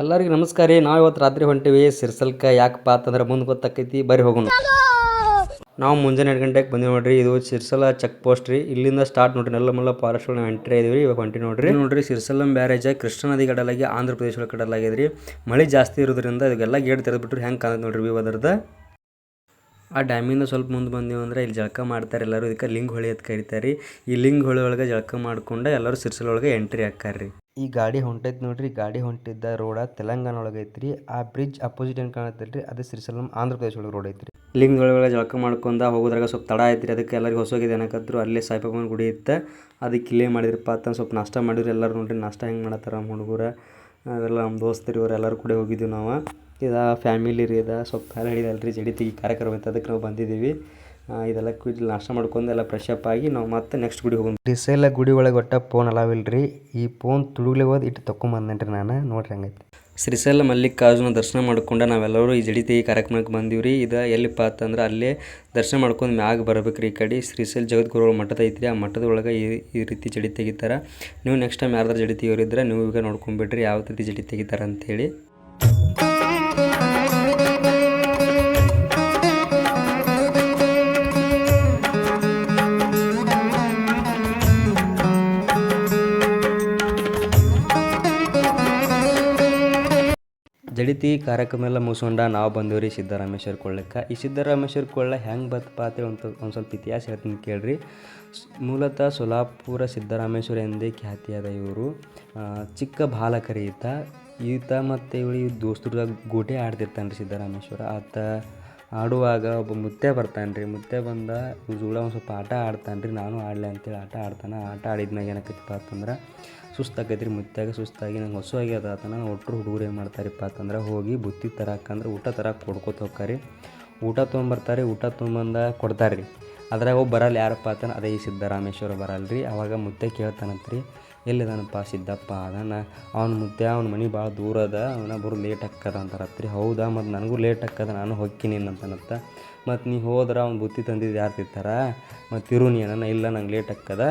ಎಲ್ಲರಿಗೂ ನಮಸ್ಕಾರ ರೀ. ನಾವು ಇವತ್ತು ರಾತ್ರಿ ಹೊಂಟಿವಿ. ಸಿರ್ಸಲ್ಕ ಯಾಕಪ್ಪ ಅಂತಂದ್ರೆ ಮುಂದೆ ಗೊತ್ತಾಕೈತಿ. ಬರೀ ಹೋಗೋಣ. ನಾವು ಮುಂಜಾನೆ ಎರಡು ಗಂಟೆಗೆ ಬಂದಿವಿ ನೋಡ್ರಿ. ಇದು ಸಿರ್ಸಲ ಚೆಕ್ ಪೋಸ್ಟ್ ರೀ. ಇಲ್ಲಿಂದ ಸ್ಟಾರ್ಟ್ ನೋಡ್ರಿ. ನೆಲ್ಲಮಲ್ಲ ಫಾರೆಸ್ಟ್ ಒಳಗೆ ಎಂಟ್ರಿ ಇದೀವಿ ಇವಾಗ ಹೊಂಟಿ ನೋಡ್ರಿ. ನೋಡ್ರಿ ಸಿರ್ಸಲಂ ಬ್ಯಾರೇಜ್, ಕೃಷ್ಣ ನದಿ ಕಡಲಾಗಿ ಆಂಧ್ರ ಪ್ರದೇಶ ಒಳಗೆ ರೀ. ಮಳೆ ಜಾಸ್ತಿ ಇರೋದ್ರಿಂದ ಇದಕ್ಕೆಲ್ಲ ಗೇಟ್ ತೆರೆದ್ಬಿಟ್ರೆ ಹೆಂಗೆ ಕಾಣುತ್ತೆ ನೋಡ್ರಿ ವ್ಯೂ ಅದರದ? ಆ ಡ್ಯಾಮಿಂದ ಸ್ವಲ್ಪ ಮುಂದೆ ಬಂದೀವಿ ಅಂದ್ರೆ ಇಲ್ಲಿ ಜಳಕ ಮಾಡ್ತಾರೆ ಎಲ್ಲರೂ. ಇದಕ್ಕೆ ಲಿಂಗ್ ಹೊಳಿ ಅಂತ ಕರಿತಾರೆ ಈ ಲಿಂಗ್ ಹೊಳಿ ಒಳಗೆ ಜಳಕ ಮಾಡ್ಕೊಂಡು ಎಲ್ಲರೂ ಸಿರ್ಸಲ ಒಳಗೆ ಎಂಟ್ರಿ ಹಾಕ್ಕಾರ್ರಿ. ಈ ಗಾಡಿ ಹೊಂಟೈತಿ ನೋಡ್ರಿ, ಗಾಡಿ ಹೊಂಟಿದ್ದ ರೋಡ ತೆಲಂಗಾಣ ಒಳಗೆ ಐತ್ರಿ ಆ ಬ್ರಿಡ್ಜ್ ಅಪೋಸಿಟ್ ಏನ್ ಕಾಣತ್ತಲ್ರಿ ಅದು ಶ್ರೀಸಲಂ ಆಂಧ್ರ ಪ್ರದೇಶ ಒಳಗೆ ರೋಡ್ ಐತ್ರಿ. ಲಿಂಗ್ ಒಳಗೆ ಜಳಕ ಮಾಡ್ಕೊಂಡ ಹೋಗೋದ್ರಾಗ ಸ್ವಲ್ಪ ತಡ ಐತ್ರಿ, ಅದಕ್ಕೆ ಎಲ್ಲರಿಗೂ ಹೊಸೋಗಿದೆ ಏನಕತ್ರು ಅಲ್ಲೇ ಸಾಯಿಬಾಬನ ಗುಡಿ ಇತ್ತ, ಅದಕ್ಕೆ ಇಲ್ಲೇ ಮಾಡಿದ್ರಪ್ಪ ಅಂತ ಸ್ವಲ್ಪ ನಾಷ್ಟ ಮಾಡಿದ್ರು ಎಲ್ಲರೂ ನೋಡ್ರಿ ನಾಷ್ಟ ಹೆಂಗೆ ಮಾಡತ್ತಾರ ನಮ್ಮ ಹುಡುಗರ. ಅವೆಲ್ಲ ನಮ್ಮ ದೋಸ್ತರು ಇವ್ರು ಎಲ್ಲರೂ ಕೂಡ ಹೋಗಿದ್ವಿ ನಾವು. ಇದ ಫ್ಯಾಮಿಲಿ ರೀ ಇದ, ಸ್ವಲ್ಪ ಕಾಲ ಹಿಡಿದಲ್ರಿ, ಜಡಿ ತೆಗಿ ಕಾರ್ಯಕ್ರಮ ಇತ್ತು, ಅದಕ್ಕೆ ನಾವು ಬಂದಿದ್ದೀವಿ. ಇದೆಲ್ಲ ಕುಯ್ದು ನಾಷ್ಟ ಮಾಡ್ಕೊಂಡು ಎಲ್ಲ ಫ್ರೆಶ್ ಅಪ್ ಆಗಿ ನಾವು ಮತ್ತೆ ನೆಕ್ಸ್ಟ್ ಗುಡಿ ಹೋಗೋಣ. ಡಿಸೈಲ ಗುಡಿ ಒಳಗೆ ಒಟ್ಟ ಫೋನ್ ಅಲಾವಿಲ್ರಿ. ಈ ಫೋನ್ ತುಳುಗ್ಲೆ ಹೋದ್ ಇಟ್ಟು ತಗೊಂಬಂದೇನ್ರಿ ನಾನು ನೋಡ್ರಿ ಹಂಗೈತಿ. ಶ್ರೀಶೈಲ ಮಲ್ಲಿಕಾರ್ಜುನ ದರ್ಶನ ಮಾಡ್ಕೊಂಡು ನಾವೆಲ್ಲರೂ ಈ ಜಡಿತಿ ಕಾರ್ಯಕ್ರಮಕ್ಕೆ ಬಂದೀವಿ ರೀ ಇದು ಎಲ್ಲಿಪ್ಪ ಅಂತಂದ್ರೆ ಅಲ್ಲೇ ದರ್ಶನ ಮಾಡ್ಕೊಂಡು ಮ್ಯಾಗ ಬರ್ಬೇಕ್ರಿ ಈ ಕಡೆ. ಶ್ರೀಶೈಲ ಜಗದ್ಗುರು ಮಠದ ಐತ್ರಿ. ಆ ಮಠದೊಳಗೆ ಈ ಈ ರೀತಿ ಜಡಿ ತೆಗಿತಾರೆ. ನೀವು ನೆಕ್ಸ್ಟ್ ಟೈಮ್ ಯಾರ್ದಾರು ಜಡಿ ತೆಗಿಯೋರಿದ್ರೆ ನೀವು ಈಗ ನೋಡ್ಕೊಂಬಿಡ್ರಿ ಯಾವ ರೀತಿ ಜಡಿ ತೆಗಿತಾರೆ ಅಂತೇಳಿ. ಜಡಿತಿ ಕಾರ್ಯಕ್ರಮ ಎಲ್ಲ ಮುಗಿಸ್ಕೊಂಡ ನಾವು ಬಂದೀವಿ ರೀ ಸಿದ್ದರಾಮೇಶ್ವರ ಕೊಳ್ಳಕ್ಕೆ. ಈ ಸಿದ್ದರಾಮೇಶ್ವರ ಕೊಳ್ಳ ಹೆಂಗೆ ಬತ್ತಪ್ಪ ಅಂತ ಒಂದು ಒಂದು ಸ್ವಲ್ಪ ಇತಿಹಾಸ ಹೇಳ್ತೀನಿ ಕೇಳ್ರಿ. ಮೂಲತಃ ಸೊಲಾಪುರ ಸಿದ್ದರಾಮೇಶ್ವರ ಎಂದೇ ಖ್ಯಾತಿಯಾದ ಇವರು ಚಿಕ್ಕ ಬಾಲಕರಿ ಈತ. ಈತ ಮತ್ತು ಇವಳು ದೋಸ್ತರದಾಗ ದೋಸ್ತರ ಗೋಟೆ ಆಡ್ತಿರ್ತಾನೆ ರೀ ಸಿದ್ದರಾಮೇಶ್ವರ. ಆತ ಆಡುವಾಗ ಒಬ್ಬ ಮುತ್ತೆ ಬರ್ತಾನೆ ರೀ ಮುತ್ತೆ ಬಂದ ಜೂಳ ಒಂದು ಸ್ವಲ್ಪ ಆಟ ಆಡ್ತಾನೆ ರೀ ನಾನು ಆಡಲಿ ಅಂತೇಳಿ ಆಟ ಆಡ್ತಾನೆ. ಆಟ ಆಡಿದ್ಮ್ಯಾಗ ಏನಾಕೈತಪ್ಪ ಅಂತಂದ್ರೆ ಸುಸ್ತಾಕೈತಿ ರೀ ಮುತ್ಯಾಗ ಸುಸ್ತಾಗಿ ನಂಗೆ ಹೊಸ ಆಗ್ಯದ ಆತನ. ಒಟ್ಟರು ಹುಡುಗರು ಏನು ಮಾಡ್ತಾರಪ್ಪ ಅಂತಂದ್ರೆ, ಹೋಗಿ ಬುತ್ತಿ ತರಕಂದ್ರೆ ಊಟ ತರಕ್ಕೆ ಕೊಡ್ಕೊತ ಹೋಗ್ತಾರೆ ಊಟ ತೊಗೊಂಬರ್ತಾರೆ. ಊಟ ತೊಗೊಂಬಂದ ಕೊಡ್ತಾರೆ ರೀ ಅದ್ರಾಗ ಒಬ್ಬ ಬರಲ್ಲ ಯಾರಪ್ಪ ಆತನ ಅದೇ ಸಿದ್ದರಾಮೇಶ್ವರ ಬರಲ್ಲ ರೀ ಅವಾಗ ಮುತ್ತೆ ಕೇಳ್ತಾನಂತ್ರಿ ಎಲ್ಲಿದಾನಪ್ಪ ಸಿದ್ದಪ್ಪ? ಅದನ್ನ ಅವ್ನ ಮುದ್ದೆ, ಅವ್ನ ಮನೆ ಭಾಳ ದೂರ ಅದ. ಅವನ ಬರು ಲೇಟ್ ಅಂತ ರಾತ್ರಿ. ಹೌದಾ? ಮತ್ತು ನನಗೂ ಲೇಟ್ ಆಕ್ಕದ, ನಾನು ಹೊಕ್ಕಿನಿ ಅಂತನತ್ತ ಮತ್ತು ನೀ ಹೋದ್ರೆ ಅವ್ನು ಬುತ್ತಿ ತಂದಿದ್ದು ಯಾರು ತಿಂತಾರ? ಮತ್ತು ಇರು ನೀ ಇಲ್ಲ ನಂಗೆ ಲೇಟ್ ಆಕ್ಕದ,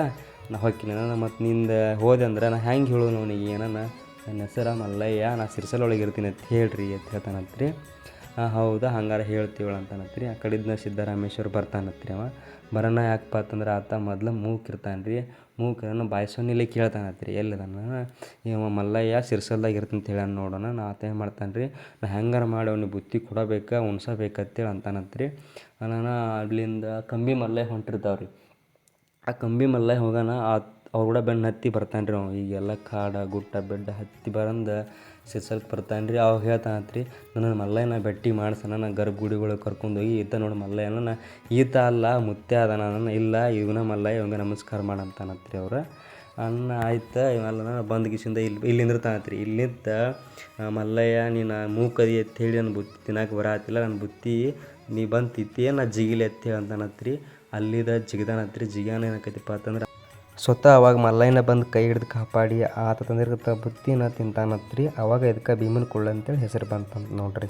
ನಾ ಹೊಕ್ಕಿನಿ ಮತ್ತು ನಿಂದ ಹೋದೆ ಅಂದ್ರೆ ನಾ ಹೆಂಗೆ ಹೇಳೋನು ಅವನಿಗೆ ಏನನ್ನ? ನನ್ನ ಹೆಸರ ಮಲ್ಲಯ್ಯ, ನಾ ಸಿರ್ಸಲ್ ಒಳಗೆ ಇರ್ತೀನಿ ಅಂತ ಹೇಳ್ರಿ ಅಂತ ಹೇಳ್ತಾನತ್ರಿ. ಹಾಂ ಹೌದಾ? ಹಂಗಾರೆ ಹೇಳ್ತೀವಳ ಅಂತನತ್ರಿ ಆ ಕಡೆದ್ನ ಸಿದ್ದರಾಮೇಶ್ವರ ಬರ್ತಾನತ್ರಿ ಅವ. ಬರೋಣ ಯಾಕಪ್ಪ ಅಂತಂದ್ರೆ ಆತ ಮೊದ್ಲು ಮೂಕಿರ್ತಾನೆ ರೀ ಮೂಕರನ್ನು ಬಾಯ್ಸೋನಿಲೆ ಕೇಳ್ತಾನತ್ರಿ ಎಲ್ಲಿದಾನ ಇವ ಮಲ್ಲಯ್ಯ ಸಿರ್ಸಲ್ದಾಗ ಇರ್ತಂತ ಅಂತ ಹೇಳಿ ನೋಡೋಣ. ನಾ ಆತ ಏನು ಮಾಡ್ತಾನೆ ರೀ ನಾ ಹೆಂಗಾರ ಮಾಡಿ ಅವ್ನಿಗೆ ಬುತ್ತಿ ಕೊಡಬೇಕು ಉಣ್ಸಬೇಕಂತೇಳಿ ಅಂತಾನತ್ರಿ ನಾನು ಅಲ್ಲಿಂದ ಕಂಬಿ ಮಲ್ಲಯ್ಯ ಹೊಂಟಿರ್ತಾವ್ರಿ. ಆ ಕಂಬಿ ಮಲ್ಲಯ್ಯ ಹೋಗೋಣ ಅವ್ರ ಕೂಡ ಬೆನ್ನು ಹತ್ತಿ ಬರ್ತಾನೆ ರೀ ಅವ. ಈಗೆಲ್ಲ ಕಾಡ, ಗುಟ್ಟ, ಬೆಡ್ಡ ಹತ್ತಿ ಬರಂದ ಸಿರ್ಸಲ್ಕ್ ಬರ್ತಾನೆ ರೀ ಅವಾಗ ಹೇಳ್ತಾನತ್ರಿ ನನ್ನ ಮಲ್ಲಯ್ಯನ ಭೇಟಿ ಮಾಡ್ಸಣ ನಾನು ಗರ್ಭಗುಡಿಗಳಿಗೆ ಕರ್ಕೊಂಡೋಗಿ ಈತ ನೋಡಿ ಮಲ್ಲಯ್ಯನ, ನಾ ಈತ ಅಲ್ಲ, ಮುತ್ತೆ ಅದ ನನ್ನ ಇಲ್ಲ, ಇವನ ಮಲ್ಲಯ್ಯ, ಇವಂಗೆ ನಮಸ್ಕಾರ ಮಾಡಂತಾನತ್ರಿ ಅವ್ರು. ಅನ್ನ ಆಯ್ತು, ಇವೆಲ್ಲ ಬಂದ ಗಿಸಿಂದ ಇಲ್ಲಿ ಇಲ್ಲಿ ತಾನತ್ರಿ ಇಲ್ಲಿಂದ ಮಲ್ಲಯ್ಯ, ನೀನು ಮೂಕದಿ ಅಂತ ಹೇಳಿ ನನ್ನ ಬುತ್ತಿ ತಿನ್ನಕ್ಕೆ ಬರಾತಿಲ್ಲ ನನ್ನ ಬುತ್ತಿ ನೀ ಬಂದು ನಾ ಜಿಗಿಲಿ ಅಂತ ಅಂತಾನತ್ರಿ. ಅಲ್ಲಿದ ಜಿಗಿದಾನತ್ರಿ. ಜಿಗಾನ ಏನಕ್ಕೈತಿಪ್ಪ ಅಂತಂದ್ರೆ ಸ್ವತಃ ಅವಾಗ ಮಲ್ಲಯ್ಯನ ಬಂದು ಕೈ ಹಿಡಿದು ಕಾಪಾಡಿ, ಆತ ತಂದಿರ್ತ ಬುತ್ತಿನ ತಿಂತಾನತ್ರಿ, ಅವಾಗ ಇದಕ್ಕೆ ಭೀಮನ ಕುಳ್ಳ ಅಂತೇಳಿ ಹೆಸರು ಬಂತಂತ ನೋಡ್ರಿ.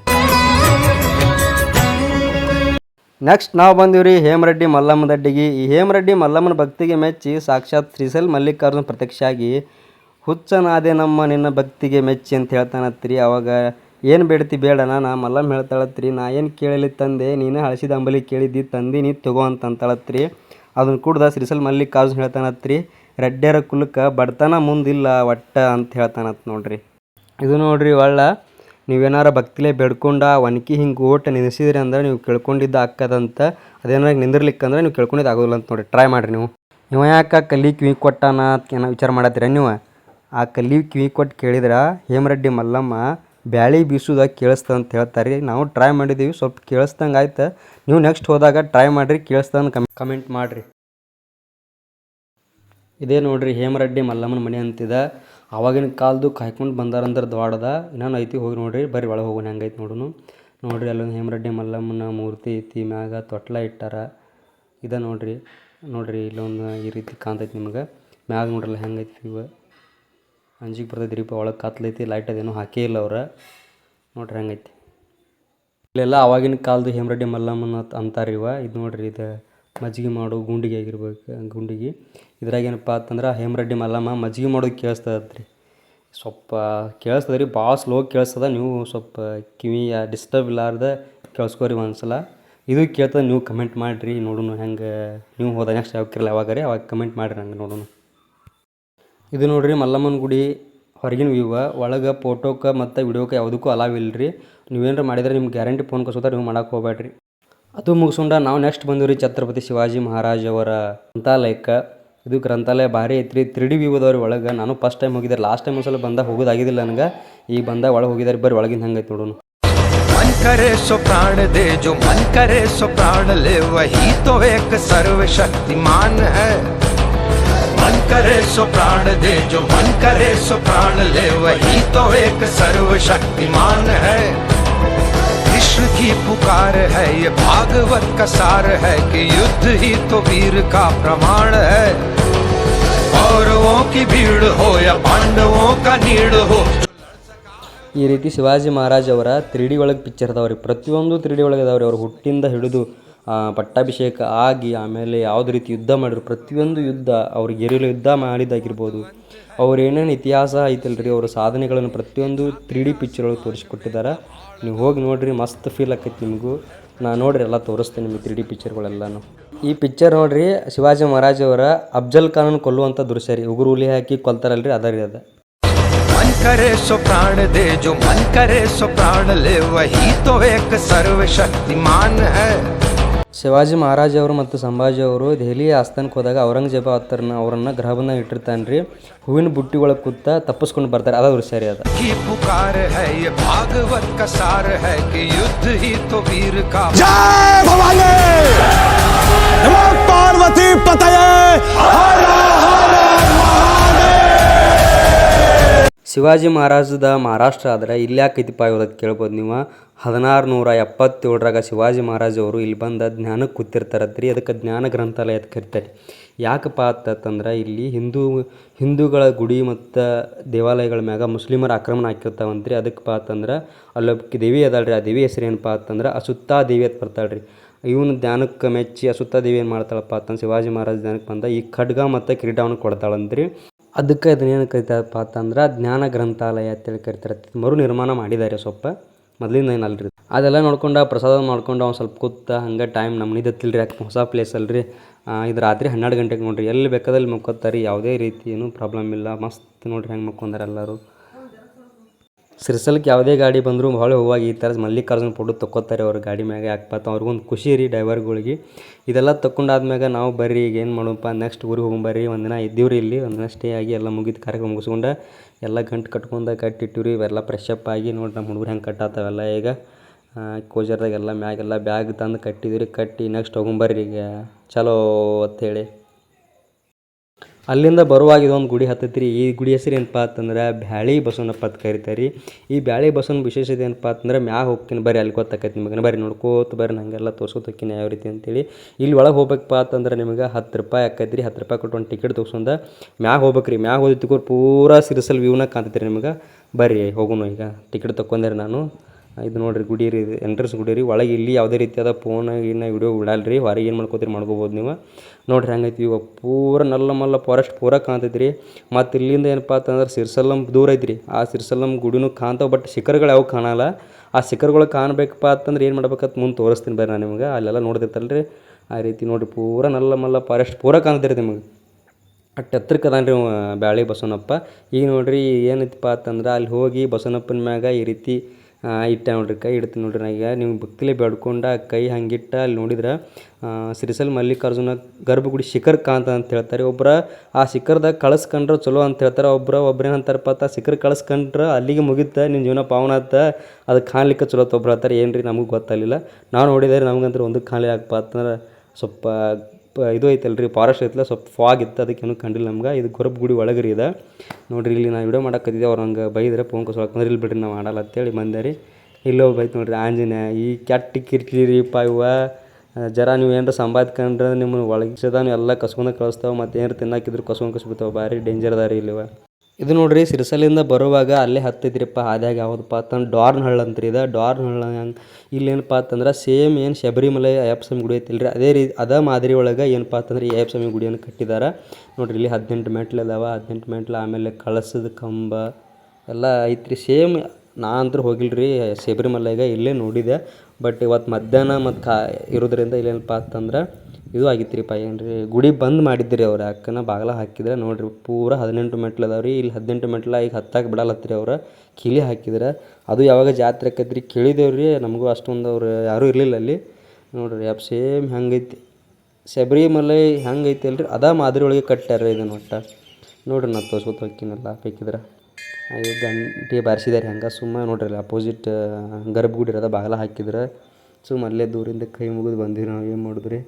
ನೆಕ್ಸ್ಟ್ ನಾವು ಬಂದೀವಿ ಹೇಮರೆಡ್ಡಿ ಮಲ್ಲಮ್ಮ ದಡ್ಡಿಗೆ. ಈ ಹೇಮರೆಡ್ಡಿ ಮಲ್ಲಮ್ಮನ ಭಕ್ತಿಗೆ ಮೆಚ್ಚಿ ಸಾಕ್ಷಾತ್ ಶ್ರೀಸಲ್ ಮಲ್ಲಿಕಾರ್ಜುನ ಪ್ರತ್ಯಕ್ಷ ಆಗಿ ಹುಚ್ಚನಾದೆ ನಮ್ಮ ನಿನ್ನ ಭಕ್ತಿಗೆ ಮೆಚ್ಚಿ ಅಂತ ಹೇಳ್ತಾನತ್ರಿ. ಅವಾಗ ಏನು ಬೇಡ್ತಿ ಬೇಡಣ ನಾ ಮಲ್ಲಮ್ಮ ಹೇಳ್ತಾಳತ್ರಿ. ನಾ ಏನು ಕೇಳಲಿ ತಂದೆ, ನೀನು ಹಳಸಿದ ಅಂಬಲಿ ಕೇಳಿದ್ದಿ, ತಂದಿ ನೀ ತಗೋ ಅಂತ ಅಂತಾಳತ್ರಿ ಅದನ್ನ ಕುಡ್ದ ಶ್ರೀಸಲ್ ಹೇಳ್ತಾನತ್ ಹೇಳ್ತಾನತ್ರಿ. ರೆಡ್ಡೇರ ಕುಲಕ್ಕೆ ಬಡತನ ಮುಂದಿಲ್ಲ ಒಟ್ಟ ಅಂತ ಹೇಳ್ತಾನತ್ ನೋಡ್ರಿ. ಇದು ನೋಡ್ರಿ ಒಳ್ಳ, ನೀವೇನಾರ ಭಕ್ತಿಲೇ ಬೇಡ್ಕೊಂಡ ಒನಕಿ ಹಿಂಗೆ ಓಟ ನಿಲ್ಲಿಸಿದ್ರಿ ಅಂದ್ರೆ ನೀವು ಕೇಳ್ಕೊಂಡಿದ್ದ ಅಕ್ಕದಂತ, ಅದೇನಾರ ನಿಂದಿರ್ಲಿಕ್ಕಂದ್ರೆ ನೀವು ಕೇಳ್ಕೊಂಡಿದ್ದು ಆಗೋದಿಲ್ಲ ಅಂತ ನೋಡ್ರಿ. ಟ್ರೈ ಮಾಡಿರಿ ನೀವು. ನೀವು ಯಾಕೆ ಕಲ್ಲಿ ಕಿವಿ ಕೊಟ್ಟಾನ ಏನೋ ವಿಚಾರ ಮಾಡತ್ತೀರ ನೀವು? ಆ ಕಲ್ಲಿ ಕಿವಿ ಕೊಟ್ಟು ಕೇಳಿದ್ರೆ, ಹೇಮರೆಡ್ಡಿ ಮಲ್ಲಮ್ಮ ಬ್ಯಾಳಿ ಬೀಸುದಾಗ ಕೇಳಿಸ್ತದ ಅಂತ ಹೇಳ್ತಾರೆ. ನಾವು ಟ್ರೈ ಮಾಡಿದ್ದೀವಿ ಸ್ವಲ್ಪ ಕೇಳಿಸ್ದಂಗೆ ಆಯ್ತು. ನೀವು ನೆಕ್ಸ್ಟ್ ಹೋದಾಗ ಟ್ರೈ ಮಾಡಿರಿ, ಕೇಳಿಸ್ತಾನ ಕಮ್ ಕಮೆಂಟ್ ಮಾಡಿರಿ. ಇದೇ ನೋಡ್ರಿ ಹೇಮರೆಡ್ಡಿ ಮಲ್ಲಮ್ಮನ ಮನೆ ಅಂತಿದೆ. ಆವಾಗಿನ ಕಾಲದ್ದು ಕಾಯ್ಕೊಂಡು ಬಂದಾರಂದ್ರೆ ದ್ವಾಡದ. ಇನ್ನೊಂದು ಐತಿ ಹೋಗಿ ನೋಡ್ರಿ, ಬರ್ರಿ ಒಳಗೆ ಹೋಗೋಣ, ಹೆಂಗೈತಿ ನೋಡೋನು. ನೋಡ್ರಿ ಅಲ್ಲೊಂದು ಹೇಮರೆಡ್ಡಿ ಮಲ್ಲಮ್ಮನ ಮೂರ್ತಿ ಐತಿ, ಮ್ಯಾಗ ತೊಟ್ಲ ಇಟ್ಟಾರ. ಇದ ನೋಡ್ರಿ ನೋಡ್ರಿ ಇಲ್ಲೊಂದು ಈ ರೀತಿ ಕಾಣ್ತೈತಿ ನಿಮಗೆ. ಮ್ಯಾಗ ನೋಡ್ರಲ್ಲ ಹೆಂಗೈತಿ ಇವ ಅಂಜಿಗೆ ಬರ್ತೈತಿ ರೀ, ಒಳಗೆ ಕತ್ಲೈತಿ ಲೈಟ್ ಅದೇನೋ ಹಾಕೇ ಇಲ್ಲ ಅವ್ರ. ನೋಡ್ರಿ ಹೆಂಗೈತಿ. ಇಲ್ಲೆಲ್ಲ ಅವಾಗಿನ ಕಾಲದ ಹೇಮರೆಡ್ಡಿ ಮಲ್ಲಮ್ಮನ ಅಂತ ಅಂತಾರೆ ಇವ ಇದು ನೋಡ್ರಿ ಇದು ಮಜ್ಜಿಗೆ ಮಾಡು ಗುಂಡಿಗೆ ಆಗಿರ್ಬೇಕು, ಗುಂಡಿಗೆ. ಇದ್ರಾಗ ಏನಪ್ಪ ಅಂತಂದ್ರೆ ಹೇಮರೆಡ್ಡಿ ಮಲ್ಲಮ್ಮ ಮಜ್ಜಿಗೆ ಮಾಡೋದು ಕೇಳಿಸ್ತದ್ರಿ. ಸ್ವಲ್ಪ ಕೇಳಿಸ್ತದ ರೀ ಭಾಳ ಸ್ಲೋ ಕೇಳಿಸ್ತದ. ನೀವು ಸ್ವಲ್ಪ ಕಿವಿ ಡಿಸ್ಟರ್ಬ್ ಇಲ್ಲಾರ್ದ ಕೇಳಿಸ್ಕೋರಿ ಒಂದ್ಸಲ. ಇದು ಕೇಳ್ತದೆ ನೀವು ಕಮೆಂಟ್ ಮಾಡಿರಿ ನೋಡೋಣ ಹೆಂಗೆ ನೀವು ಹೋದ ನೆಕ್ಸ್ಟ್ ಯಾವಾಗ ಯಾವಾಗ ರೀ ಅವಾಗ ಕಮೆಂಟ್ ಮಾಡಿರಿ ಹಂಗೆ ನೋಡೋಣ ಇದು ನೋಡಿರಿ ಮಲ್ಲಮ್ಮನ ಗುಡಿ. ಹೊರಗಿನ ವ್ಯೂವ ಒಳಗೆ ಫೋಟೋಕ್ಕೆ ಮತ್ತು ವಿಡಿಯೋಕ್ಕೆ ಯಾವುದಕ್ಕೂ ಅಲಾವ್ ಇಲ್ಲ ರೀ ನೀವೇನಾರ ಮಾಡಿದ್ರೆ ನಿಮ್ಗೆ ಗ್ಯಾರಂಟಿ ಫೋನ್ ಕಳ್ಸೋತಾರೆ ನೀವು ಮಾಡಕ್ಕೆ ಹೋಗ್ಬೇಡ್ರಿ ಅದು ಮುಗಿಸ್ಕೊಂಡ ನಾವು ನೆಕ್ಸ್ಟ್ ಬಂದಿವ್ರಿ ಛತ್ರಪತಿ ಶಿವಾಜಿ ಮಹಾರಾಜ್ ಅವರ ಗ್ರಂಥಾಲಯಕ್ಕೆ ಇದು ಗ್ರಂಥಾಲಯ ಭಾರಿ ಐತ್ರಿ ತ್ರೀ ಡಿ ವ್ಯೂ ಅದಾವ್ರಿ ಒಳಗೆ ನಾನು ಫಸ್ಟ್ ಟೈಮ್ ಹೋಗಿದ್ದೆ ಲಾಸ್ಟ್ ಟೈಮ್ ಒಂದ್ಸಲ ಬಂದಾಗ ಹೋಗೋದಾಗಿದ್ದಿಲ್ಲ ನನಗೆ ಈಗ ಬಂದಾಗ ಒಳಗೆ ಹೋಗಿದ್ದಾರೆ ಬರ್ರಿ ಒಳಗಿಂದ ಹಂಗೈತೆ ನೋಡೋಣ मन करे सो प्राण दे जो मन करे सो प्राण ले वही तो एक सर्वशक्तिमान है मन करे सो प्राण दे जो मन करे सो प्राण ले वही तो एक सर्वशक्तिमान है कृष्ण की पुकार है ये भागवत का सार है कि युद्ध ही तो वीर का प्रमाण है कौरवों की भीड़ हो या पांडवों का नीड़ हो ಈ ರೀತಿ ಶಿವಾಜಿ ಮಹಾರಾಜ್ ಅವರ ತ್ರೀ ಡಿ ಒಳಗೆ ಪಿಕ್ಚರ್ ಅದಾವ್ರಿ ಪ್ರತಿಯೊಂದು ತ್ರೀ ಡಿ ಒಳಗೆ ಅದಾವ್ರಿ ಅವ್ರ ಹುಟ್ಟಿಂದ ಹಿಡಿದು ಆ, ಪಟ್ಟಾಭಿಷೇಕ ಆಗಿ ಆಮೇಲೆ ಯಾವ್ದು ರೀತಿ ಯುದ್ಧ ಮಾಡಿದ್ರು, ಪ್ರತಿಯೊಂದು ಯುದ್ಧ ಅವ್ರು ಗೆರಿಲು ಯುದ್ಧ ಮಾಡಿದ್ದಾಗಿರ್ಬೋದು. ಅವ್ರು ಏನೇನು ಇತಿಹಾಸ ಐತಲ್ರಿ ರೀ ಅವ್ರ ಸಾಧನೆಗಳನ್ನು ಪ್ರತಿಯೊಂದು ತ್ರೀ ಡಿ ಪಿಕ್ಚರ್ಗಳು ತೋರಿಸ್ಕೊಟ್ಟಿದ್ದಾರೆ ನೀವು ಹೋಗಿ ನೋಡಿರಿ, ಮಸ್ತ್ ಫೀಲ್ ಆಕೈತಿ ನಿಮಗೂ. ನಾನು ನೋಡ್ರಿ ಎಲ್ಲ ತೋರಿಸ್ತೀನಿ ನಿಮಗೆ ತ್ರೀ ಡಿ ಪಿಕ್ಚರ್ಗಳೆಲ್ಲನು ಈ ಪಿಕ್ಚರ್ ನೋಡಿರಿ, ಶಿವಾಜಿ ಮಹಾರಾಜ್ ಅವರ ಅಫ್ಜಲ್ ಖಾನನ್ ಕೊಲ್ಲುವಂಥ ದೃಶ್ಯ ರೀ ಉಗುರು ಹುಲಿ ಹಾಕಿ ಕೊಲ್ತಾರಲ್ರಿ ಅದ ರೀ ಅದು. ಕರೆಸೋ ಪ್ರಾಣ ದೇ ಜೋ ಮನ್ ಕರೆಸೋ ಪ್ರಾಣ ಲೇವ ಹಿ ತೋ ಏಕ ಹೈ. ಶಿವಾಜಿ ಮಹಾರಾಜ್ ಅವರು ಮತ್ತು ಸಂಭಾಜಿ ಅವರು ದೆಹಲಿ ಆಸ್ಥಾನಕ್ಕೆ ಹೋದಾಗ ಔರಂಗಜೇಬ ಹತ್ರನ ಅವರನ್ನ ಗ್ರಹಬಂಧ ಇಟ್ಟಿರ್ತಾನೆ ರೀ ಹೂವಿನ ಬುಟ್ಟಿ ಒಳಗೆ ಕೂತ ತಪ್ಪಿಸ್ಕೊಂಡು ಬರ್ತಾರೆ. ಅದ ಅವ್ರ ಸರಿ ಅದ. ಯುದ್ಧ ಪಾರ್ವತಿ ಶಿವಾಜಿ ಮಹಾರಾಜದ ಮಹಾರಾಷ್ಟ್ರ ಆದರೆ ಇಲ್ಲಿ ಯಾಕೈತಿಪ್ಪ ಇವತ್ತು ಕೇಳ್ಬೋದು ನೀವು? ಹದಿನಾರು ನೂರ ಎಪ್ಪತ್ತೇಳರಾಗ ಶಿವಾಜಿ ಮಹಾರಾಜವರು ಇಲ್ಲಿ ಬಂದ ಜ್ಞಾನಕ್ಕೆ ಕೂತಿರ್ತಾರತ್ರಿ, ಅದಕ್ಕೆ ಜ್ಞಾನ ಗ್ರಂಥಾಲಯ ಅಂತ ಕರಿತಾರೆ. ಯಾಕಪ್ಪ ಅಂತಂದ್ರೆ ಇಲ್ಲಿ ಹಿಂದೂ, ಹಿಂದೂಗಳ ಗುಡಿ ಮತ್ತು ದೇವಾಲಯಗಳ ಮ್ಯಾಗ ಮುಸ್ಲಿಮರ ಆಕ್ರಮಣ ಹಾಕಿರ್ತಾವಂತ್ರಿ ಅದಕ್ಕೆ ಅಂತಂದ್ರೆ ಅಲ್ಲೊಬ್ಬ ದೇವಿ ಅದಾಳ್ರಿ, ಆ ದೇವಿ ಹೆಸರು ಏನಪ್ಪ ಅಂತಂದ್ರೆ ಅಸುತ್ತಾ ದೇವಿ ಅಂತ ರೀ ಇವನು ಧ್ಯಾನಕ್ಕೆ ಮೆಚ್ಚಿ ಅಸುತ್ತಾ ದೇವಿ ಏನು ಮಾಡ್ತಾಳಪ್ಪ ಅಂತಂದ್ರೆ ಶಿವಾಜಿ ಮಹಾರಾಜ ಧ್ಯಾನಕ್ಕೆ ಬಂದ ಈ ಖಡ್ಗ ಮತ್ತು ಕಿರೀಟವನ್ನು ಕೊಡ್ತಾಳಂತ್ರಿ. ಅದಕ್ಕೆ ಅದನ್ನ ಏನು ಕರಿತಾರಪ್ಪ ಅಂತಂದ್ರೆ ಜ್ಞಾನ ಗ್ರಂಥಾಲಯ ಅಂತೇಳಿ ಕರಿತಾರೆ. ಮರು ನಿರ್ಮಾಣ ಮಾಡಿದ್ದಾರೆ ಸ್ವಲ್ಪ. ಮೊದಲಿಂದ ಏನಲ್ರಿ ಅದೆಲ್ಲ ನೋಡ್ಕೊಂಡು, ಪ್ರಸಾದ ಮಾಡ್ಕೊಂಡು ಅವ್ನು ಸ್ವಲ್ಪ ಕೂತ ಹಂಗೆ ಟೈಮ್ ನಮ್ಮ ರೀ ಯಾಕೆ ಹೊಸ ಪ್ಲೇಸ್ ಅಲ್ರಿ. ಇದು ರಾತ್ರಿ ಹನ್ನೆರಡು ಗಂಟೆಗೆ ನೋಡ್ರಿ. ಎಲ್ಲಿ ಬೇಕಾದಲ್ಲಿ ಮಕ್ಕೋತಾರೆ, ಯಾವುದೇ ರೀತಿ ಏನು ಪ್ರಾಬ್ಲಮ್ ಇಲ್ಲ. ಮಸ್ತ್ ನೋಡ್ರಿ ಹೆಂಗೆ ಮಕ್ಕೊಂದಾರ ಎಲ್ಲರೂ. ಸಿರ್ಸಲ್ಗೆ ಯಾವುದೇ ಗಾಡಿ ಬಂದರೂ ಭಾಳ ಹೋಗಿ ಈ ಥರ ಮಲ್ಲಿಕಾರ್ಜುನ ಫೋಟೋ ತೊಗೋತಾರೆ ಅವ್ರ ಗಾಡಿ ಮ್ಯಾಗೆ. ಯಾಕಪ್ಪ ಅವ್ರಿಗೊಂದು ಖುಷಿ ರೀ ಡ್ರೈವರ್ಗಳಿಗೆ. ಇದೆಲ್ಲ ತಗೊಂಡಾದ್ಮ್ಯಾಗ ನಾವು ಬರ್ರಿ ಈಗ ಏನು ಮಾಡೋಪ್ಪ ನೆಕ್ಸ್ಟ್ ಊರಿಗೆ ಹೋಗ್ಬರ್ರಿ ಒಂದಿನ ಇದ್ದೀವ್ರಿ ಇಲ್ಲಿ ಒಂದಿನ ಸ್ಟೇ ಆಗಿ ಎಲ್ಲ ಮುಗಿದ ಕಾರ್ಯಕ್ರಮ ಮುಗಿಸ್ಕೊಂಡು ಎಲ್ಲ ಗಂಟು ಕಟ್ಕೊಂಡು ಕಟ್ಟಿಟ್ಟಿವ್ರಿ ಇವೆಲ್ಲ ಫ್ರೆಶಪ್ ಆಗಿ ನೋಡಿ ನಮ್ಮ ಹುಡುಗರು ಹೆಂಗೆ ಕಟ್ಟಾತಾವೆಲ್ಲ ಈಗ. ಕೋಜರ್ದಾಗ ಎಲ್ಲ ಮ್ಯಾಗೆಲ್ಲ ಬ್ಯಾಗ್ ತಂದು ಕಟ್ಟಿದ್ರಿ ಕಟ್ಟಿ ನೆಕ್ಸ್ಟ್ ಹೋಗೊಂಬರ್ರಿ ಈಗ. ಚಲೋ ಅಂಥೇಳಿ ಅಲ್ಲಿಂದ ಬರುವಾಗ ಇದೊಂದು ಗುಡಿ ಹತ್ತೈತ್ರಿ. ಈ ಗುಡಿ ಹೆಸರು ಏನಪ್ಪ ಅಂತಂದ್ರೆ ಬ್ಯಾಳಿ ಬಸವನಪ್ಪ ಅಂತ ಕರಿತಾರೆ. ರೀ ಈ ಬ್ಯಾಳಿ ಬಸವನ ವಿಶೇಷತೆ ಏನಪ್ಪ ಅಂತಂದ್ರೆ ಮ್ಯಾಗ ಹೋಗ್ತೀನಿ ಬರ್ರಿ, ಅಲ್ಲಿ ಗೊತ್ತಾಕೈತಿ ನಿಮಗೆ ಬರೀ ನೋಡ್ಕೋತ ಬರ್ರಿ, ನಂಗೆಲ್ಲ ತೋರ್ಸೋತಕ್ಕಿನ ಯಾವ ರೀತಿ ಅಂತೇಳಿ. ಇಲ್ಲಿ ಒಳಗೆ ಹೋಗ್ಬೇಕಪ್ಪ ಅಂತಂದ್ರೆ ನಿಮಗೆ ಹತ್ತು ರೂಪಾಯಿ ಆಕೈತ್ರಿ. ಹತ್ತು ರೂಪಾಯಿ ಕೊಟ್ಟು ಒಂದು ಟಿಕೆಟ್ ತೊಗೊಂಡ ಮ್ಯಾಗ ಹೋಗ್ಬೇಕ್ರಿ. ಮ್ಯಾಗ ಹೋದಿತ್ತು ಪೂರಾ ಸಿರಿಸಲ್ ವ್ಯೂನ ರೀ ನಿಮಗೆ. ಬರ್ರಿ ಹೋಗೋಣ ಈಗ. ಟಿಕೆಟ್ ತೊಗೊಂಡ್ರಿ ನಾನು. ಇದು ನೋಡ್ರಿ ಗುಡಿ ರೀ ಇದು ಎಂಟ್ರೆನ್ಸ್ ಗುಡಿ ರೀ ಒಳಗೆ ಇಲ್ಲಿ ಯಾವುದೇ ರೀತಿಯಾದ ಫೋನ್ ಇನ್ನ ವಿಡಿಯೋ ರೀ ಹೊರಗೆ ಏನು ಮಾಡ್ಕೋತೀರಿ ಮಾಡ್ಕೋಬೋದು ನೀವು. ನೋಡ್ರಿ ಹೆಂಗೈತಿ ಇವಾಗ ಪೂರ ನಲ್ಲ ಮಲ್ಲ ಫಾರೆಸ್ಟ್ ಪೂರ ಕಾಣ್ತೈತಿ ರೀ ಮತ್ತು ಇಲ್ಲಿಂದ ಏನಪ್ಪ ಅಂತಂದ್ರೆ ಸಿರ್ಸಲ್ಲಂ ದೂರ ಐತ್ರಿ. ಆ ಸಿರ್ಸಲ್ಲಂ ಗುಡಿನೂ ಕಾಣ್ತಾವ ಬಟ್ ಶಿಖರಗಳು ಯಾವ ಕಾಣಲ್ಲ. ಆ ಶಿಖರ್ಗಳು ಕಾಣಬೇಕಪ್ಪ ಅಂತಂದ್ರೆ ಏನು ಮಾಡ್ಬೇಕಂತ ಮುಂದೆ ತೋರಿಸ್ತೀನಿ ಬರ್ರಿ ನಾನು ನಿಮಗೆ. ಅಲ್ಲೆಲ್ಲ ನೋಡ್ತಿರ್ತಲ್ರಿ ಆ ರೀತಿ ನೋಡಿರಿ ಪೂರ ನಲ್ಲ ಮಲ್ಲ ಫಾರೆಸ್ಟ್ ಪೂರ ಕಾಣ್ತೈತಿ ನಿಮಗೆ. ಅಟ್ ಎತ್ತರಕ್ಕೆ ಅದಾನ ರೀ ಬ್ಯಾಳಿ ಬಸವನಪ್ಪ. ಈಗ ನೋಡ್ರಿ ಏನೈತಪ್ಪ ಅಂತಂದ್ರೆ ಅಲ್ಲಿ ಹೋಗಿ ಬಸವನಪ್ಪನ ಮ್ಯಾಗ ಈ ರೀತಿ ಇಟ್ಟ ನೋಡ್ರಿ, ಕೈ ಇಡ್ತೀನಿ ನೋಡ್ರಿ ನಾ ಈಗ. ನೀವು ಭಕ್ತಿಲೆ ಬೇಡ್ಕೊಂಡ ಕೈ ಹಂಗಿಟ್ಟ ಅಲ್ಲಿ ನೋಡಿದ್ರೆ ಸಿರಿಸಲ್ ಮಲ್ಲಿಕಾರ್ಜುನ ಗರ್ಭಗುಡಿ ಶಿಖರ್ ಕಾಂತ ಅಂತ ಹೇಳ್ತಾರೆ. ಒಬ್ಬರ ಆ ಶಿಖರ್ದಾಗ ಕಳಿಸ್ಕೊಂಡ್ರೆ ಚಲೋ ಅಂತ ಹೇಳ್ತಾರೆ. ಒಬ್ಬರ ಒಬ್ರು ಅಂತಾರಪ್ಪ ಅಂತ ಶಿಖರ್ ಕಳಿಸ್ಕೊಂಡ್ರೆ ಅಲ್ಲಿಗೆ ಮುಗಿತ ನಿನ್ನ ಜೀವನ ಪಾವನ ಆತ, ಅದು ಕಾಣ್ಲಿಕ್ಕೆ ಚಲೋ ಒಬ್ರು ಹೇಳ್ತಾರೆ ಏನು ರೀ ನಮಗೆ ಗೊತ್ತಾಗಲಿಲ್ಲ. ನಾವು ನೋಡಿದರೆ ನಮಗಂದ್ರೆ ಒಂದು ಖಾಲಿ ಆಗಪ್ಪ ಅಂತಂದ್ರೆ ಸ್ವಲ್ಪ ಪ ಇದು ಐತಲ್ರಿ ಫಾರೆಸ್ಟ್ ಐತಲ್ಲ, ಸ್ವಲ್ಪ ಫಾಗ್ ಇತ್ತು, ಅದಕ್ಕೆ ಅದಕ್ಕೇನು ಕಂಡಿಲ್ಲ ನಮ್ಗೆ. ಇದು ಗೊರಬ್ ಗುಡಿ ಒಳಗೆ ರೀ ಇದೆ. ನೋಡಿರಿ, ಇಲ್ಲಿ ನಾವು ವಿಡಿಯೋ ಮಾಡಕ್ಕತ್ತಿದ್ದೆ ಅವ್ರು ಹಂಗೆ ಬೈದ್ರೆ ಫೋನ್ ಕಸೊಳಕ್ಕೆ ಅಂದ್ರೆ ಇಲ್ಲಿ ಬಿಡ್ರಿ, ನಾವು ಮಾಡಲ್ಲ ಅಂತೇಳಿ ಬಂದೆ ರೀ ಇಲ್ಲೋ ಬೈತು ನೋಡಿರಿ ಆಂಜನೇಯ, ಈ ಕೆಟ್ಟ ಕಿರಿಕಿರಿ ಪಾಯುವ ಇವ. ಜರ ನೀವು ಏನಾರ ಸಂಪಾದ್ಕೊಂಡ್ರೆ ನಿಮ್ಮ ಒಳಗಿಸದ ಎಲ್ಲ ಕಸ್ಕೊಂಡು ಕಳಿಸ್ತಾವೆ ಮತ್ತು ಏನಾರು ತಿನ್ನಾಕಿದ್ರು ಕಸ್ಕೊಂಡು ಕಸ್ಬಿಡ್ತಾವೆ, ಭಾರಿ ಡೇಂಜರ್ ಅದ ರೀ ಇಲ್ಲಿವ ಇದು ನೋಡ್ರಿ ಸಿರಿಸಲಿಂದ ಬರುವಾಗ ಅಲ್ಲೇ ಹತ್ತಿದ್ರಿಪ್ಪ ಹಾದ್ಯಾಗ ಯಾವುದಪ್ಪ ಅಂತಂದ್ರೆ ಡಾರ್ನ್ ಹಳ್ಳ ಅಂತ್ರಿ ಇದು. ಡಾರ್ನ್ ಹಳ್ಳ ಇಲ್ಲೇನಪ್ಪ ಅಂತಂದ್ರೆ ಸೇಮ್ ಏನು ಶಬರಿಮಲೆ ಅಯ್ಯಪ್ಪ ಸ್ವಾಮಿ ಗುಡಿ ಐತಿಲ್ರಿ. ಅದೇ ರೀ ಅದೇ ಮಾದರಿ ಒಳಗೆ ಏನಪ್ಪ ಅಂತಂದ್ರೆ ಈ ಅಯ್ಯಪ್ಪ ಸ್ವಾಮಿ ಗುಡಿಯನ್ನು ಕಟ್ಟಿದ್ದಾರೆ ನೋಡ್ರಿ ಇಲ್ಲಿ ಹದಿನೆಂಟು ಮೆಟ್ಲು ಅದಾವ, ಹದಿನೆಂಟು ಮೆಟ್ಲು ಆಮೇಲೆ ಕಳಸದ ಕಂಬ ಎಲ್ಲ ಐತ್ರಿ. ಸೇಮ್ ನಾ ಅಂತೂ ಹೋಗಿಲ್ಲ ರೀ ಶಬರಿಮಲೆಗೆ ಇಲ್ಲೇ ನೋಡಿದೆ. ಬಟ್ ಇವತ್ತು ಮಧ್ಯಾಹ್ನ ಮತ್ತು ಕಾ ಇರೋದ್ರಿಂದ ಇಲ್ಲೇನಪ್ಪ ಅಂತಂದ್ರೆ ಇದು ಆಗಿತ್ತು ರೀ ಪಾ ಏನು ರೀ ಗುಡಿ ಬಂದ್ ಮಾಡಿದ್ರಿ ಅವ್ರು ಯಾಕನ ಬಾಗಿಲ ಹಾಕಿದ್ರೆ. ನೋಡಿರಿ ಪೂರ ಹದಿನೆಂಟು ಮೆಟ್ಲು ಅದಾವೆ ರೀ. ಇಲ್ಲಿ ಹದಿನೆಂಟು ಮೆಟ್ಲ ಈಗ ಹತ್ತಕ್ಕೆ ಬಿಡಲತ್ರಿ ಅವ್ರು ಕೀಲಿ ಹಾಕಿದ್ರೆ. ಅದು ಯಾವಾಗ ಜಾತ್ರೆ ಆಕೈತೆ ಕೇಳಿದೇವ್ರಿ ರೀ, ನಮಗೂ ಅಷ್ಟೊಂದು ಅವ್ರು ಯಾರೂ ಇರಲಿಲ್ಲ ಅಲ್ಲಿ. ನೋಡಿರಿ ಅಪ್ ಸೇಮ್ ಹೆಂಗೈತಿ. ಶಬರಿಮಲೆ ಹೆಂಗೈತಿ ಅಲ್ರಿ, ಅದ ಮಾದರಿ ಒಳಗೆ ಕಟ್ಟ್ಯಾರ ಇದನ್ನು ಒಟ್ಟು. ನೋಡ್ರಿ ನಾ ತೋರ್ಸ್ಕೊತ ಹೋಗ್ತೀನಲ್ಲ ಬೇಕಿದ್ರೆ. ಇದು ಗಂಟೆ ಬಾರಿಸಿದಾರೆ. ಹಂಗೆ ಸುಮ್ಮ ನೋಡ್ರಿ ಅಪೋಸಿಟ್ ಗರ್ಭಗುಡಿ ಇರೋದ ಬಾಗಿಲ ಹಾಕಿದ್ರೆ ಸುಮ್ಮ ಅಲ್ಲೇ ದೂರಿಂದ ಕೈ ಮುಗಿದು ಬಂದೀವಿ ನಾವು. ಏನು ಮಾಡಿದ್ರಿ?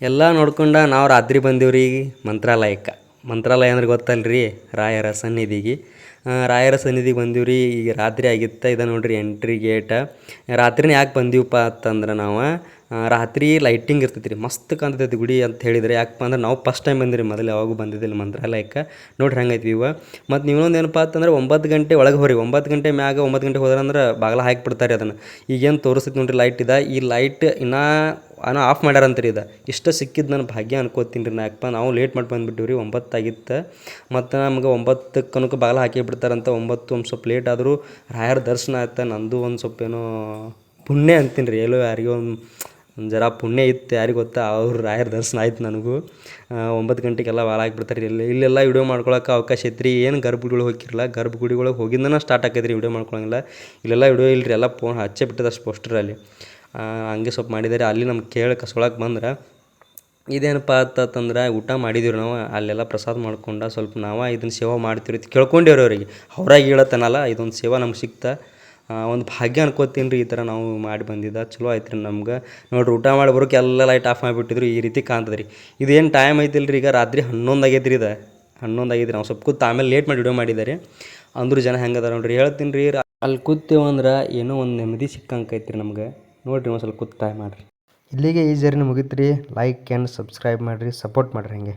ಎಲ್ಲ ನೋಡ್ಕೊಂಡ ನಾವು ರಾತ್ರಿ ಬಂದೀವ್ರಿ ಮಂತ್ರಾಲಯಕ್ಕೆ. ಮಂತ್ರಾಲಯ ಅಂದ್ರೆ ಗೊತ್ತಲ್ರಿ? ರಾಯರ ಸನ್ನಿಧಿಗೆ. ರಾಯರ ಸನ್ನಿಧಿಗೆ ಬಂದೀವ್ರಿ. ಈಗ ರಾತ್ರಿ ಆಗಿತ್ತು, ಇದೆ ನೋಡ್ರಿ ಎಂಟ್ರಿ ಗೇಟ ರಾತ್ರಿನೇ ಯಾಕೆ ಬಂದೀವಪ್ಪ ಅಂತಂದ್ರೆ ನಾವು ರಾತ್ರಿ ಲೈಟಿಂಗ್ ಇರ್ತೈತಿ ರೀ ಮಸ್ತ್ ಕಾಣ್ತೈತಿ ಗುಡಿ ಅಂತ ಹೇಳಿದ್ರೆ. ಯಾಕಪ್ಪ ಅಂದ್ರೆ ನಾವು ಫಸ್ಟ್ ಟೈಮ್ ಬಂದಿರಿ ಮೊದಲು, ಯಾವಾಗೂ ಬಂದಿದ್ದಿಲ್ಲ ಮಂತ್ರಾಲಯಕ್ಕೆ ನೋಡ್ರಿ ಹಂಗೈತಿ ಇವ. ಮತ್ತು ಇನ್ನೊಂದು ಏನಪ್ಪ ಅಂತಂದ್ರೆ ಒಂಬತ್ತು ಗಂಟೆ ಒಳಗೆ ಹೋರಿ. ಒಂಬತ್ತು ಗಂಟೆ ಮ್ಯಾಗ ಒಂಬತ್ತು ಗಂಟೆ ಹೋದ್ರೆ ಅಂದ್ರೆ ಬಾಗಿಲ ಹಾಕಿಬಿಡ್ತಾರೆ ಅದನ್ನು. ಈಗೇನು ತೋರಿಸ್ತೈತಿ ನೋಡ್ರಿ ಲೈಟ್ ಇದೆ. ಈ ಲೈಟ್ ಇನ್ನೂ ಅನ್ನೋ ಆಫ್ ಮಾಡ್ಯಾರಂತ್ರಿ ಇದು. ಇಷ್ಟ ಸಿಕ್ಕಿದ್ದು ನನ್ನ ಭಾಗ್ಯ ಅನ್ಕೋತೀನಿ ರೀ ಯಾಕಪ್ಪ, ನಾವು ಲೇಟ್ ಮಾಡಿ ಬಂದುಬಿಟ್ಟಿವಿ ರೀ ಒಂಬತ್ತಾಗಿತ್ತು ಮತ್ತು ನಮ್ಗೆ ಒಂಬತ್ತು ಕನಕ ಬಾಗಿಲ ಹಾಕಿ ಬಿಡ್ತಾರಂತ ಒಂಬತ್ತು ಒಂದು ಸ್ವಲ್ಪ ಲೇಟ್ ಆದರೂ ರಾಯರ ದರ್ಶನ ಆಯ್ತು. ನಂದು ಒಂದು ಸ್ವಲ್ಪ ಏನೋ ಪುಣ್ಯ ಅಂತೀನಿ ರೀ ಎಲ್ಲೋ ಯಾರಿಗೋ ಒಂದು ಜರ ಪುಣ್ಯ ಇತ್ತು ಯಾರಿಗೆ ಗೊತ್ತಾ? ಅವ್ರ ರಾಯರ ದರ್ಶನ ಆಯ್ತು ನನಗೂ. ಒಂಬತ್ತು ಗಂಟೆಗೆಲ್ಲ ಬಾಳ ರೀ ಇಲ್ಲಿ. ಇಲ್ಲೆಲ್ಲ ವಿಡಿಯೋ ಮಾಡ್ಕೊಳಕ್ಕೆ ಅವಕಾಶ ಐತ್ರಿ ಏನು ಗರ್ಭಗುಡಿಗಳು ಹೋಗಿರಲ್ಲ ಗರ್ಭಗುಡಿಗಳಿಗೆ ಹೋಗಿಂದನ ಸ್ಟಾರ್ಟ್ ಆಕೈತೆ ರೀ ವಿಡಿಯೋ ಮಾಡ್ಕೊಳಂಗಿಲ್ಲ. ಇಲ್ಲೆಲ್ಲ ವಿಡಿಯೋ ಇಲ್ಲರಿ ಎಲ್ಲ ಫೋನ್ ಹಚ್ಚೇ ಬಿಟ್ಟದ ಅಷ್ಟು ಪೋಸ್ಟರ್ ಅಲ್ಲಿ. ಆ, ಹಂಗೆ ಸ್ವಲ್ಪ ಮಾಡಿದ್ದಾರೆ ಅಲ್ಲಿ ನಮ್ಗೆ ಕೇಳಿ ಕಸ್ಕೊಳಕ್ಕೆ ಬಂದ್ರೆ ಇದೇನಪ್ಪ ಅಂತಂದ್ರೆ ಊಟ ಮಾಡಿದೀವಿ ನಾವು. ಅಲ್ಲೆಲ್ಲ ಪ್ರಸಾದ ಮಾಡ್ಕೊಂಡು ಸ್ವಲ್ಪ ನಾವು ಇದನ್ನು ಸೇವಾ ಮಾಡ್ತೀವಿ ಕೇಳ್ಕೊಂಡೇವ್ರಿ ಅವರಿಗೆ. ಅವ್ರಾಗಿ ಹೇಳತ್ತನಲ್ಲ ಇದೊಂದು ಸೇವಾ ನಮ್ಗೆ ಸಿಕ್ತಾ. ಒಂದು ಭಾಗ್ಯ ಅನ್ಕೋತೀನಿ ರೀ ಈ ಥರ ನಾವು ಮಾಡಿ ಬಂದಿದ್ದ. ಚಲೋ ಆಯ್ತು ರೀ ನಮ್ಗೆ. ನೋಡಿರಿ ಊಟ ಮಾಡಿ ಬರೋಕೆ ಎಲ್ಲ ಲೈಟ್ ಆಫ್ ಮಾಡಿಬಿಟ್ಟಿದ್ರು, ಈ ರೀತಿ ಕಾಣ್ತದೆ ರೀ ಇದೇನು ಟೈಮ್ ಐತಿಲ್ಲ ರೀ ಈಗ ರಾತ್ರಿ ಹನ್ನೊಂದು ಆಗೈತೆ ರೀ ಇದು. ಹನ್ನೊಂದು ಆಗೈತೆ ನಾವು ಸ್ವಲ್ಪ ಕೂತು ಆಮೇಲೆ ಲೇಟ್ ಮಾಡಿ ವಿಡಿಯೋ ಮಾಡಿದ್ದಾರೆ ಅಂದ್ರು ಜನ ಹೆಂಗದ ನೋಡಿರಿ ಹೇಳ್ತೀನಿ ರೀ ಅಲ್ಲಿ ಕೂತೇವಂದ್ರೆ ಏನೋ ಒಂದು ನೆಮ್ಮದಿ ಸಿಕ್ಕಂಗೆ ರೀ ನಮ್ಗೆ. ನೋಡಿರಿ ಒಂದು ಸ್ವಲ್ಪ ಕೂತು ಟ್ರೈ ಮಾಡಿರಿ. ಇಲ್ಲಿಗೆ ಈ ಜರ್ನಿ ಮುಗೀತು ರೀ ಲೈಕ್ ಆ್ಯಂಡ್ ಸಬ್ಸ್ಕ್ರೈಬ್ ಮಾಡಿರಿ ಸಪೋರ್ಟ್ ಮಾಡಿರಿ ಹಂಗೆ.